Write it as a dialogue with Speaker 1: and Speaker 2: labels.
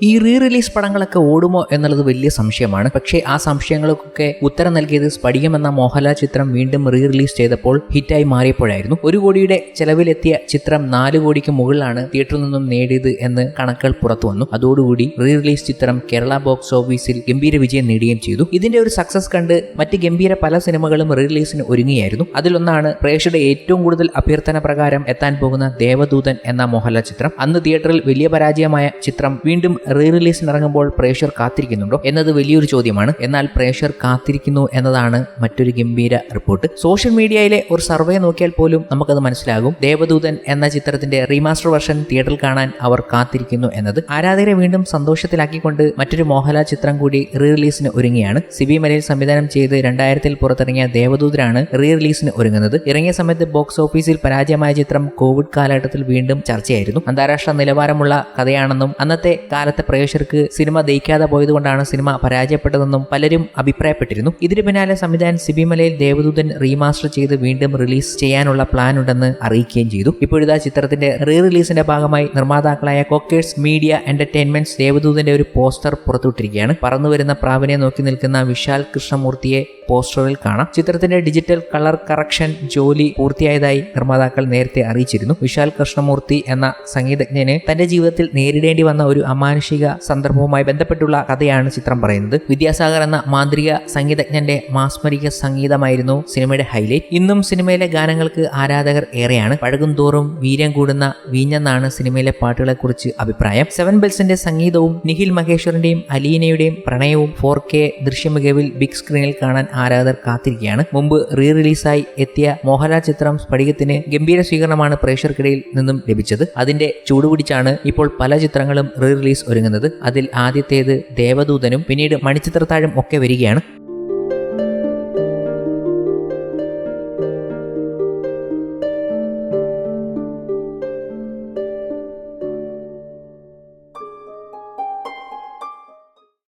Speaker 1: ഈ re release പടങ്ങളൊക്കെ ഓടുമോ എന്നുള്ളത് വലിയ സംശയമാണ്. പക്ഷേ ആ സംശയങ്ങൾക്കൊക്കെ ഉത്തരം നൽകിയത് സ്പടികം എന്ന മോഹൻലാൽ ചിത്രം വീണ്ടും റീ റിലീസ് ചെയ്തപ്പോൾ ഹിറ്റായി മാറിയപ്പോഴായിരുന്നു. ഒരു കോടിയുടെ ചെലവിലെത്തിയ ചിത്രം നാല് കോടിക്ക് മുകളിലാണ് തിയേറ്ററിൽ നിന്നും നേടിയത് എന്ന് കണക്കുകൾ പുറത്തു വന്നു. അതോടുകൂടി റീ റിലീസ് ചിത്രം കേരള ബോക്സ് ഓഫീസിൽ ഗംഭീര വിജയം നേടുകയും ചെയ്തു. ഇതിന്റെ ഒരു സക്സസ് കണ്ട് മറ്റ് ഗംഭീര പല സിനിമകളും റീ റിലീസിന് ഒരുങ്ങിയായിരുന്നു അതിലൊന്നാണ് പ്രേക്ഷയുടെ ഏറ്റവും കൂടുതൽ അഭ്യർത്ഥന പ്രകാരം എത്താൻ പോകുന്ന ദേവദൂതൻ എന്ന മോഹൻലാൽ ചിത്രം. അന്ന് തിയേറ്ററിൽ വലിയ പരാജയമായ ചിത്രം വീണ്ടും റീ റിലീസിന് ഇറങ്ങുമ്പോൾ പ്രേക്ഷർ കാത്തിരിക്കുന്നുണ്ടോ? എന്നത് വലിയൊരു ചോദ്യമാണ്. എന്നാൽ പ്രേക്ഷർ കാത്തിരിക്കുന്നു എന്നതാണ് മറ്റൊരു ഗംഭീര റിപ്പോർട്ട്. സോഷ്യൽ മീഡിയയിലെ ഒരു സർവേ നോക്കിയാൽ പോലും നമുക്കത് മനസ്സിലാകും. ദേവദൂതൻ എന്ന ചിത്രത്തിന്റെ റീമാസ്റ്റർ വെർഷൻ തിയേറ്ററിൽ കാണാൻ അവർ കാത്തിരിക്കുന്നു എന്നത് ആരാധകരെ വീണ്ടും സന്തോഷത്തിലാക്കിക്കൊണ്ട് മറ്റൊരു മോഹൻലാൽ ചിത്രം കൂടി റീ റിലീസിന് ഒരുങ്ങിയാണ് സിബി മലയിൽ സംവിധാനം ചെയ്ത് രണ്ടായിരത്തിൽ പുറത്തിറങ്ങിയ ദേവദൂതനാണ് റീ റിലീസിന് ഒരുങ്ങുന്നത്. ഇറങ്ങിയ സമയത്ത് ബോക്സ് ഓഫീസിൽ പരാജയമായ ചിത്രം കോവിഡ് കാലഘട്ടത്തിൽ വീണ്ടും ചർച്ചയായിരുന്നു. അന്താരാഷ്ട്ര നിലവാരമുള്ള കഥയാണെന്നും അന്നത്തെ കാലത്തെ പ്രേക്ഷകർക്ക് സിനിമ ദയിക്കാതെ പോയതുകൊണ്ടാണ് സിനിമ പരാജയപ്പെട്ടതെന്നും പലരും അഭിപ്രായപ്പെട്ടിരുന്നു. ഇതിന് പിന്നാലെ സംവിധാനം സിബിമലയിൽ ദേവദൂതൻ റീമാസ്റ്റർ ചെയ്ത് വീണ്ടും റിലീസ് ചെയ്യാനുള്ള പ്ലാൻ ഉണ്ടെന്ന് അറിയിക്കുകയും ചെയ്തു. ഇപ്പോഴിതാ ചിത്രത്തിന്റെ റീ റിലീസിന്റെ ഭാഗമായി നിർമ്മാതാക്കളായ കോക്കേഴ്സ് മീഡിയ എന്റർടൈൻമെന്റ്സ് ദേവദൂതന്റെ ഒരു പോസ്റ്റർ പുറത്തുവിട്ടിരിക്കുകയാണ്. പറന്നുവരുന്ന പ്രാവിനെ നോക്കി നിൽക്കുന്ന വിശാൽ കൃഷ്ണമൂർത്തിയെ പോസ്റ്ററിൽ കാണാം. ചിത്രത്തിന്റെ ഡിജിറ്റൽ കളർ കറക്ഷൻ ജോലി പൂർത്തിയായതായി നിർമ്മാതാക്കൾ നേരത്തെ അറിയിച്ചിരുന്നു. വിശാൽ കൃഷ്ണമൂർത്തി എന്ന സംഗീതജ്ഞന് തന്റെ ജീവിതത്തിൽ നേരിടേണ്ടി വന്ന ഒരു അമാനുഷിക സന്ദർഭവുമായി ബന്ധപ്പെട്ടുള്ള കഥയാണ് ചിത്രം പറയുന്നത്. വിദ്യാസാഗർ എന്ന മാന്ത്രിക സംഗീതജ്ഞന്റെ മാസ്മരിക സംഗീതമായിരുന്നു സിനിമയുടെ ഹൈലൈറ്റ്. ഇന്നും സിനിമയിലെ ഗാനങ്ങൾക്ക് ആരാധകർ ഏറെയാണ്. പഴകും തോറും വീര്യം കൂടുന്ന വീഞ്ഞെന്നാണ് സിനിമയിലെ പാട്ടുകളെക്കുറിച്ച് അഭിപ്രായം. സെവൻ ബെൽസിന്റെ സംഗീതവും നിഖിൽ മഹേശ്വറിന്റെയും അലീനയുടെയും പ്രണയവും ഫോർ കെ ദൃശ്യമികവിൽ ബിഗ് സ്ക്രീനിൽ കാണാൻ ആരാധകർ കാത്തിരിക്കുകയാണ്. മുമ്പ് റീ റിലീസായി എത്തിയ മോഹൻലാൽ ചിത്രം സ്ഫടികത്തിന് ഗംഭീര സ്വീകരണമാണ് പ്രേക്ഷകർക്കിടയിൽ നിന്നും ലഭിച്ചത്. അതിന്റെ ചൂടുപിടിച്ചാണ് ഇപ്പോൾ പല ചിത്രങ്ങളും റീ റിലീസ് ഒരുങ്ങുന്നത്. അതിൽ ആദ്യത്തേത് ദേവദൂതനും പിന്നീട് മണിച്ചിത്രത്താഴും ഒക്കെ വരികയാണ്.